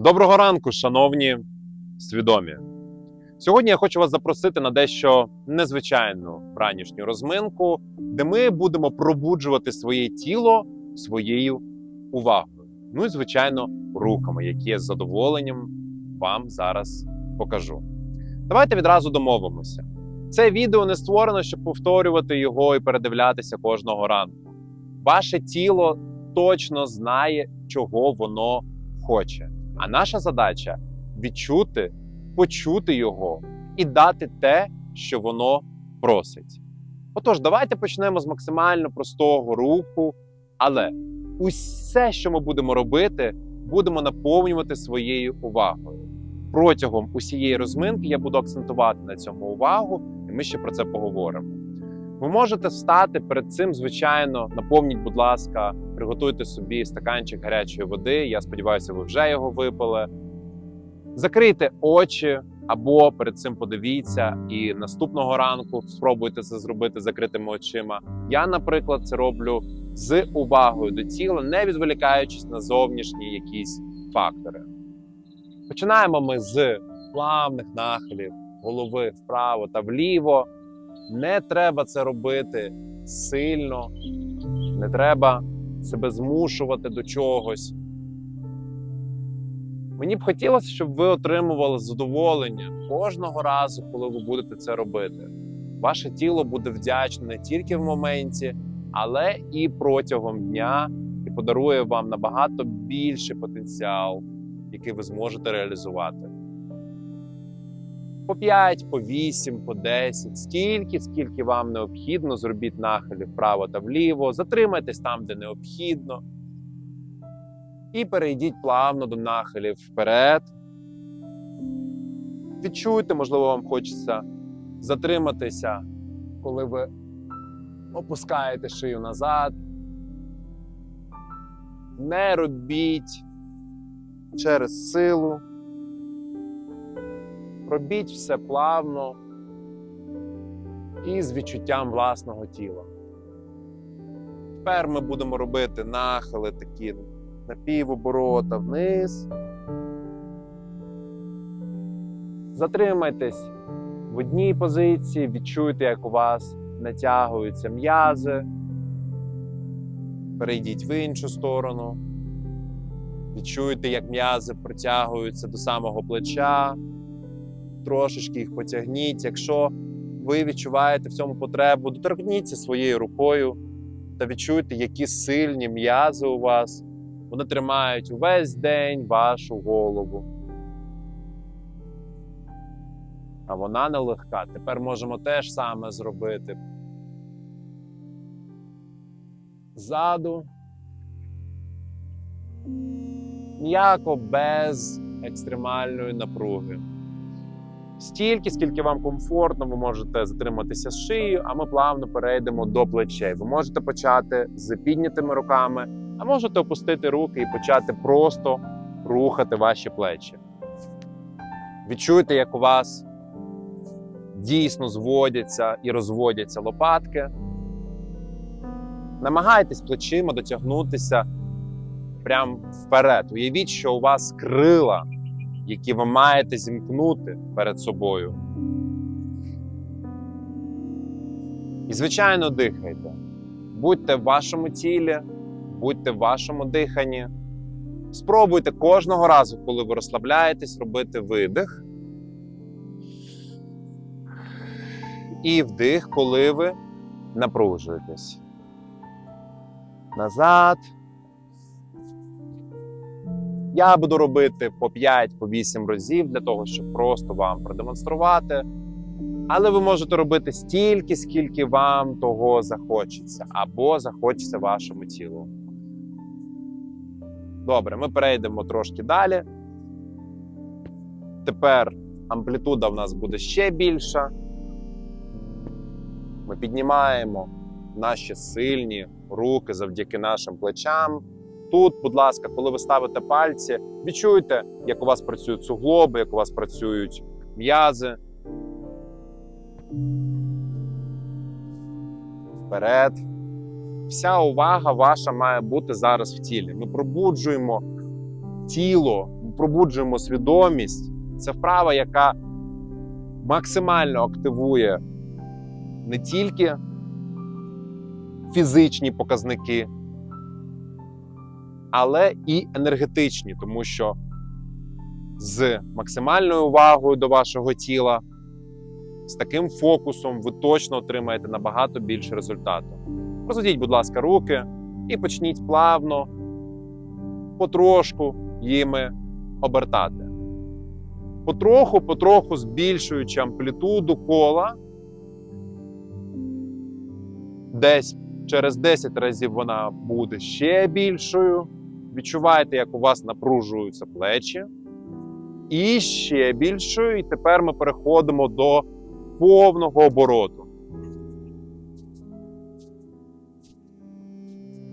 Доброго ранку, шановні свідомі. Сьогодні я хочу вас запросити на дещо незвичайну ранішню розминку, де ми будемо пробуджувати своє тіло своєю увагою. Ну і, звичайно, рухами, які я з задоволенням вам зараз покажу. Давайте відразу домовимося. Це відео не створено, щоб повторювати його і передивлятися кожного ранку. Ваше тіло точно знає, чого воно хоче. А наша задача відчути, почути його і дати те, що воно просить. Отож, давайте почнемо з максимально простого руху, але усе, що ми будемо робити, будемо наповнювати своєю увагою. Протягом усієї розминки я буду акцентувати на цьому увагу, і ми ще про це поговоримо. Ви можете встати перед цим, звичайно, наповніть, будь ласка, приготуйте собі стаканчик гарячої води. Я сподіваюся, ви вже його випили. Закрийте очі або перед цим подивіться, і наступного ранку спробуйте це зробити закритими очима. Я, наприклад, це роблю з увагою до тіла, не відволікаючись на зовнішні якісь фактори. Починаємо ми з плавних нахилів голови вправо та вліво. Не треба це робити сильно, не треба себе змушувати до чогось. Мені б хотілося, щоб ви отримували задоволення кожного разу, коли ви будете це робити. Ваше тіло буде вдячне не тільки в моменті, але і протягом дня, і подарує вам набагато більший потенціал, який ви зможете реалізувати по 5, по 8, по 10, стільки, скільки вам необхідно, зробіть нахилі вправо та вліво, затримайтесь там, де необхідно. І перейдіть плавно до нахилів вперед. Відчуйте, можливо, вам хочеться затриматися, коли ви опускаєте шию назад. Не робіть через силу. Робіть все плавно і з відчуттям власного тіла. Тепер ми будемо робити нахили такі на півоборота вниз. Затримайтесь в одній позиції, відчуйте, як у вас натягуються м'язи. Перейдіть в іншу сторону. Відчуйте, як м'язи протягуються до самого плеча трошечки їх потягніть. Якщо ви відчуваєте в цьому потребу, доторкніться своєю рукою та відчуйте, які сильні м'язи у вас. Вони тримають увесь день вашу голову. А вона нелегка. Тепер можемо те ж саме зробити. Ззаду. М'яко без екстремальної напруги. Стільки, скільки вам комфортно, ви можете затриматися з шиєю, а ми плавно перейдемо до плечей. Ви можете почати з піднятими руками, а можете опустити руки і почати просто рухати ваші плечі. Відчуйте, як у вас дійсно зводяться і розводяться лопатки. Намагайтесь плечима дотягнутися прямо вперед. Уявіть, що у вас крила які ви маєте зімкнути перед собою. І, звичайно, дихайте. Будьте в вашому тілі, будьте в вашому диханні. Спробуйте кожного разу, коли ви розслабляєтесь, робити видих. І вдих, коли ви напружуєтесь. Назад. Я буду робити по 5 по 8 разів для того, щоб просто вам продемонструвати. Але ви можете робити стільки, скільки вам того захочеться, або захочеться вашому тілу. Добре, ми перейдемо трошки далі. Тепер амплітуда в нас буде ще більша. Ми піднімаємо наші сильні руки завдяки нашим плечам. Тут, будь ласка, коли ви ставите пальці, відчуйте, як у вас працюють суглоби, як у вас працюють м'язи. Вперед. Вся увага ваша має бути зараз в тілі. Ми пробуджуємо тіло, пробуджуємо свідомість. Це вправа, яка максимально активує не тільки фізичні показники, але і енергетичні, тому що з максимальною увагою до вашого тіла, з таким фокусом ви точно отримаєте набагато більше результату. Розведіть, будь ласка, руки і почніть плавно, потрошку їми обертати. Потроху, потроху збільшуючи амплітуду кола, десь через 10 разів вона буде ще більшою. Відчуваєте, як у вас напружуються плечі. І ще більшою. І тепер ми переходимо до повного обороту.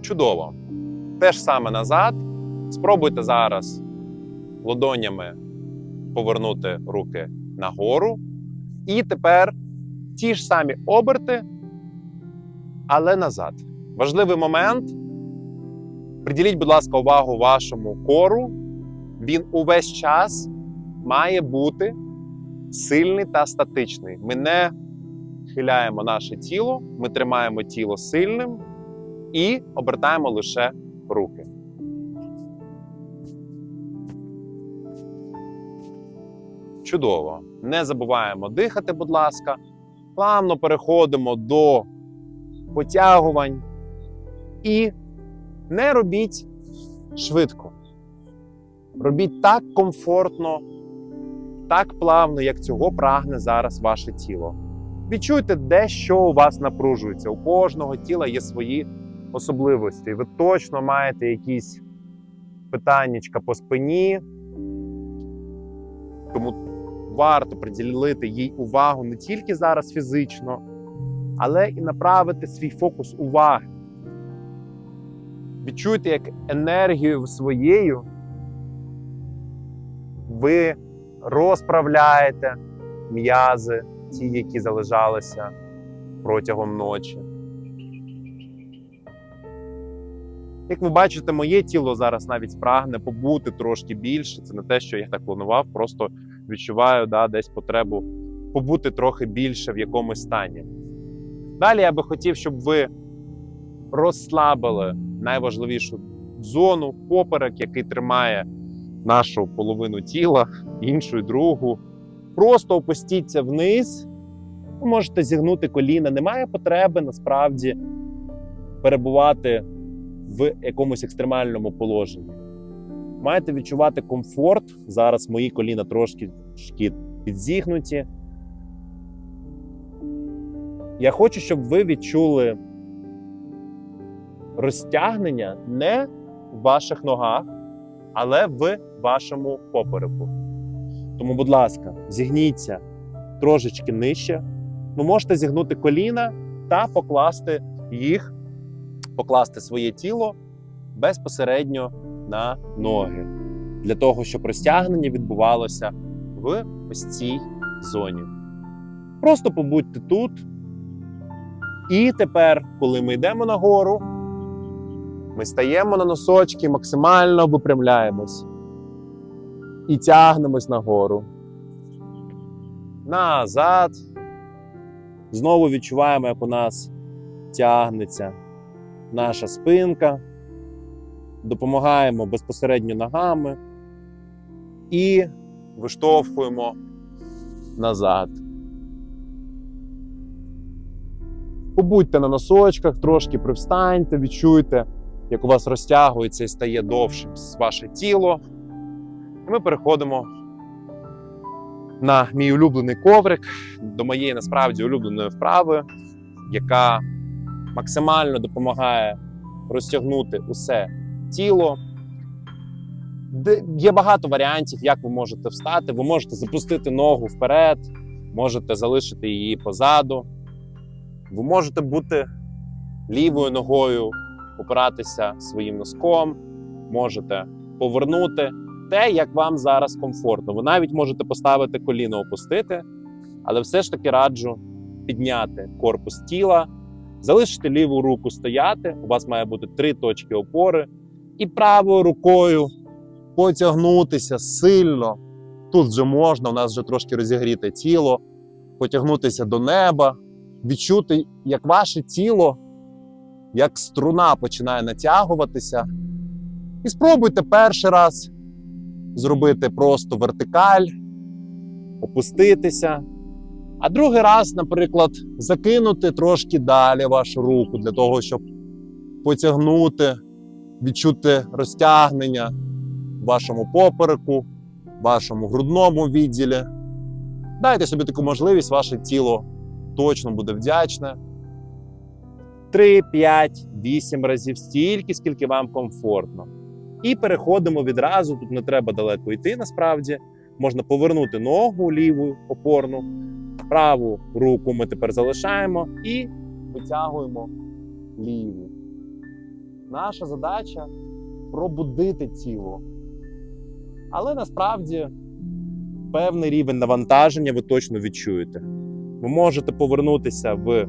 Чудово. Те ж саме назад. Спробуйте зараз ладонями повернути руки нагору. І тепер ті ж самі оберти, але назад. Важливий момент. Приділіть, будь ласка, увагу вашому кору. Він увесь час має бути сильний та статичний. Ми не хиляємо наше тіло, ми тримаємо тіло сильним і обертаємо лише руки. Чудово. Не забуваємо дихати, будь ласка. Плавно переходимо до потягувань і не робіть швидко. Робіть так комфортно, так плавно, як цього прагне зараз ваше тіло. Відчуйте, де що у вас напружується. У кожного тіла є свої особливості. Ви точно маєте якісь питаннячка по спині, тому варто приділити їй увагу не тільки зараз фізично, але і направити свій фокус уваги. Відчуйте, як енергією своєю ви розправляєте м'язи, ті, які залежалися протягом ночі. Як ви бачите, моє тіло зараз навіть прагне побути трошки більше. Це не те, що я так планував, просто відчуваю да, десь потребу побути трохи більше в якомусь стані. Далі я би хотів, щоб ви розслабили найважливішу зону, поперек, який тримає нашу половину тіла, іншу другу. Просто опустіться вниз. Ви можете зігнути коліна. Немає потреби насправді перебувати в якомусь екстремальному положенні. Маєте відчувати комфорт. Зараз мої коліна трошки підзігнуті. Я хочу, щоб ви відчули розтягнення не в ваших ногах, але в вашому попереку. Тому, будь ласка, зігніться трошечки нижче. Ви можете зігнути коліна та покласти їх, покласти своє тіло безпосередньо на ноги, для того, щоб розтягнення відбувалося в ось цій зоні. Просто побудьте тут. І тепер, коли ми йдемо нагору, ми стаємо на носочки, максимально випрямляємось і тягнемось нагору. Назад. Знову відчуваємо, як у нас тягнеться наша спинка. Допомагаємо безпосередньо ногами і виштовхуємо назад. Побудьте на носочках, трошки привстаньте, відчуйте, як у вас розтягується і стає довшим ваше тіло. І ми переходимо на мій улюблений коврик, до моєї насправді улюбленої вправи, яка максимально допомагає розтягнути усе тіло. Є багато варіантів, як ви можете встати. Ви можете запустити ногу вперед, можете залишити її позаду. Ви можете бути лівою ногою, опиратися своїм носком, можете повернути те, як вам зараз комфортно. Ви навіть можете поставити коліно, опустити, але все ж таки раджу підняти корпус тіла, залишити ліву руку стояти. У вас має бути три точки опори, і правою рукою потягнутися сильно. Тут вже можна, у нас вже трошки розігріте тіло, потягнутися до неба, відчути, як ваше тіло, як струна починає натягуватися. І спробуйте перший раз зробити просто вертикаль, опуститися. А другий раз, наприклад, закинути трошки далі вашу руку для того, щоб потягнути, відчути розтягнення в вашому попереку, в вашому грудному відділі. Дайте собі таку можливість, ваше тіло точно буде вдячне. 3, 5, 8 разів стільки, скільки вам комфортно. І переходимо відразу. Тут не треба далеко йти, насправді. Можна повернути ногу ліву опорну, праву руку ми тепер залишаємо і витягуємо ліву. Наша задача пробудити тіло. Але насправді певний рівень навантаження ви точно відчуєте. Ви можете повернутися в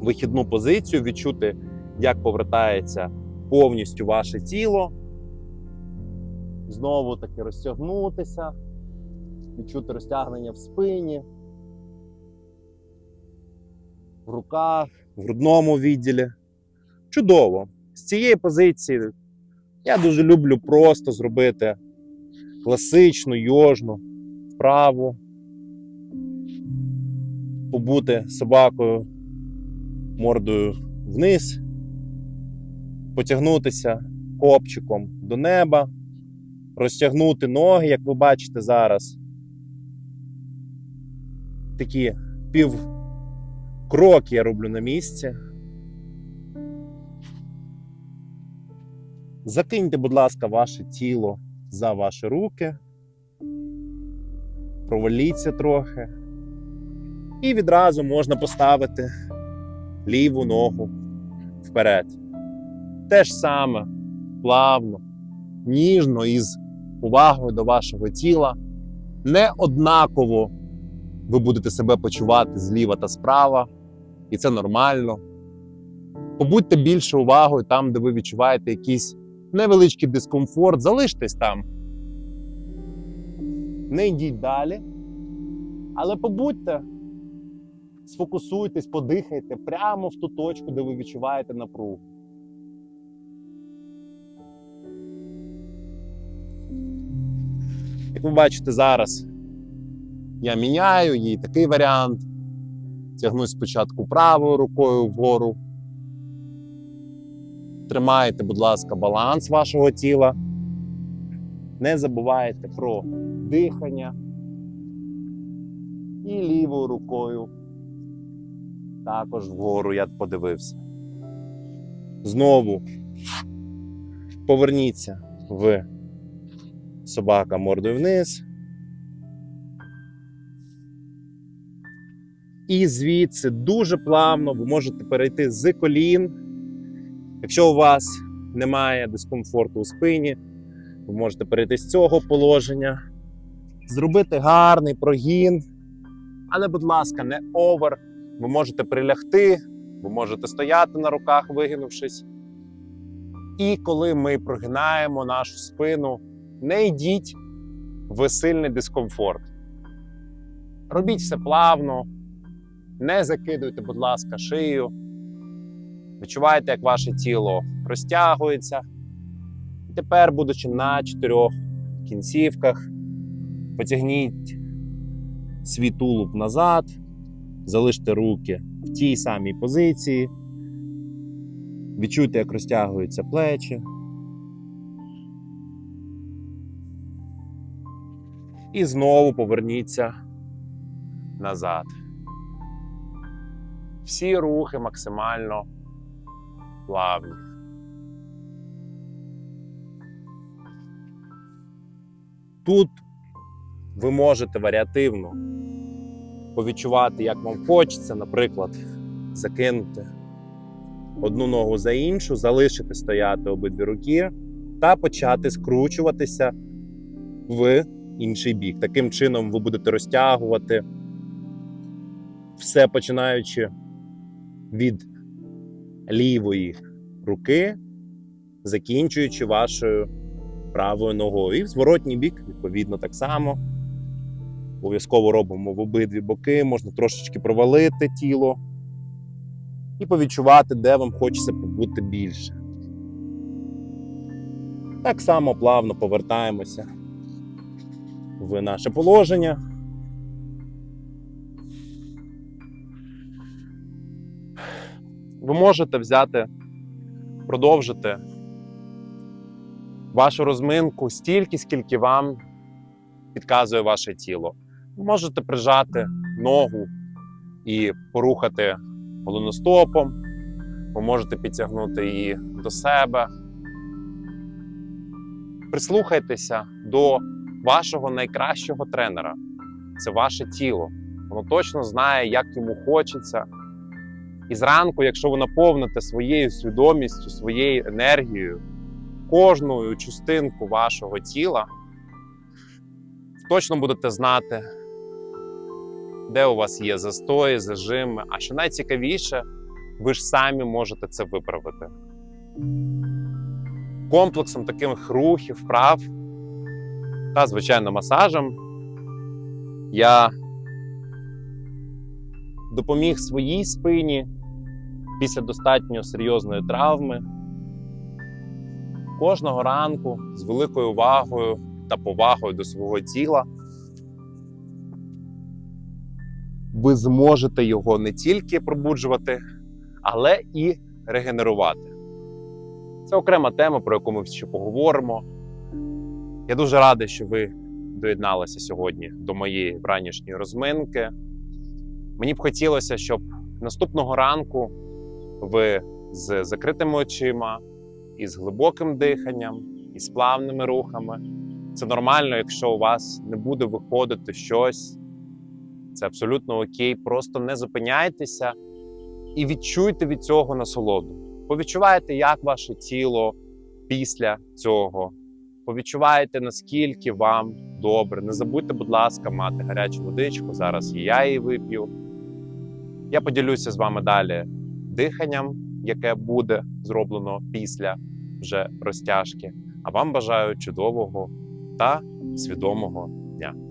вихідну позицію, відчути, як повертається повністю ваше тіло. Знову таки розтягнутися, відчути розтягнення в спині, в руках, в грудному відділі. Чудово! З цієї позиції я дуже люблю просто зробити класичну йожну вправу, побути собакою мордою вниз, потягнутися копчиком до неба, розтягнути ноги, як ви бачите зараз. Такі пів кроки я роблю на місці. Закиньте, будь ласка, ваше тіло за ваші руки, проваліться трохи, і відразу можна поставити ліву ногу вперед. Те ж саме плавно, ніжно із увагою до вашого тіла. Не однаково ви будете себе почувати зліва та справа, і це нормально. Побудьте більше увагою там, де ви відчуваєте якийсь невеличкий дискомфорт, залиштесь там. Не йдіть далі, але побудьте сфокусуйтесь, подихайте прямо в ту точку, де ви відчуваєте напругу. Як ви бачите зараз, я міняю їй такий варіант. Тягнусь спочатку правою рукою вгору. Тримайте, будь ласка, баланс вашого тіла. Не забувайте про дихання. І лівою рукою також вгору я подивився. Знову поверніться в собака мордою вниз. І звідси дуже плавно ви можете перейти з колін. Якщо у вас немає дискомфорту у спині, ви можете перейти з цього положення, зробити гарний прогін. Але, будь ласка, не овер. Ви можете прилягти, ви можете стояти на руках, вигинувшись. І коли ми прогинаємо нашу спину, не йдіть в сильний дискомфорт. Робіть все плавно, не закидуйте, будь ласка, шию. Відчувайте, як ваше тіло розтягується. Тепер, будучи на чотирьох кінцівках, потягніть свій тулуб назад, залиште руки в тій самій позиції. Відчуйте, як розтягуються плечі. І знову поверніться назад. Всі рухи максимально плавні. Тут ви можете варіативно повідчувати, як вам хочеться, наприклад, закинути одну ногу за іншу, залишити стояти обидві руки та почати скручуватися в інший бік. Таким чином ви будете розтягувати все починаючи від лівої руки, закінчуючи вашою правою ногою. І в зворотній бік, відповідно, так само. Обов'язково робимо в обидві боки, можна трошечки провалити тіло і повідчувати, де вам хочеться побути більше. Так само плавно повертаємося в наше положення. ви можете взяти, продовжити вашу розминку стільки, скільки вам підказує ваше тіло. Можете прижати ногу і порухати голеностопом, ви можете підтягнути її до себе. Прислухайтеся до вашого найкращого тренера. Це ваше тіло. Воно точно знає, як йому хочеться. І зранку, якщо ви наповните своєю свідомістю, своєю енергією, кожну частинку вашого тіла, точно будете знати, де у вас є застої, зажими. А що найцікавіше, ви ж самі можете це виправити. Комплексом таких рухів, вправ та, звичайно, масажем я допоміг своїй спині після достатньо серйозної травми. Кожного ранку з великою увагою та повагою до свого тіла ви зможете його не тільки пробуджувати, але і регенерувати. Це окрема тема, про яку ми ще поговоримо. Я дуже радий, що ви доєдналися сьогодні до моєї вранішньої розминки. Мені б хотілося, щоб наступного ранку ви з закритими очима, і з глибоким диханням, і з плавними рухами. Це нормально, якщо у вас не буде виходити щось. Це абсолютно окей. Просто не зупиняйтеся і відчуйте від цього насолоду. Повідчувайте, як ваше тіло після цього. Повідчувайте, наскільки вам добре. Не забудьте, будь ласка, мати гарячу водичку. Зараз і я її вип'ю. Я поділюся з вами далі диханням, яке буде зроблено після вже розтяжки. А вам бажаю чудового та свідомого дня.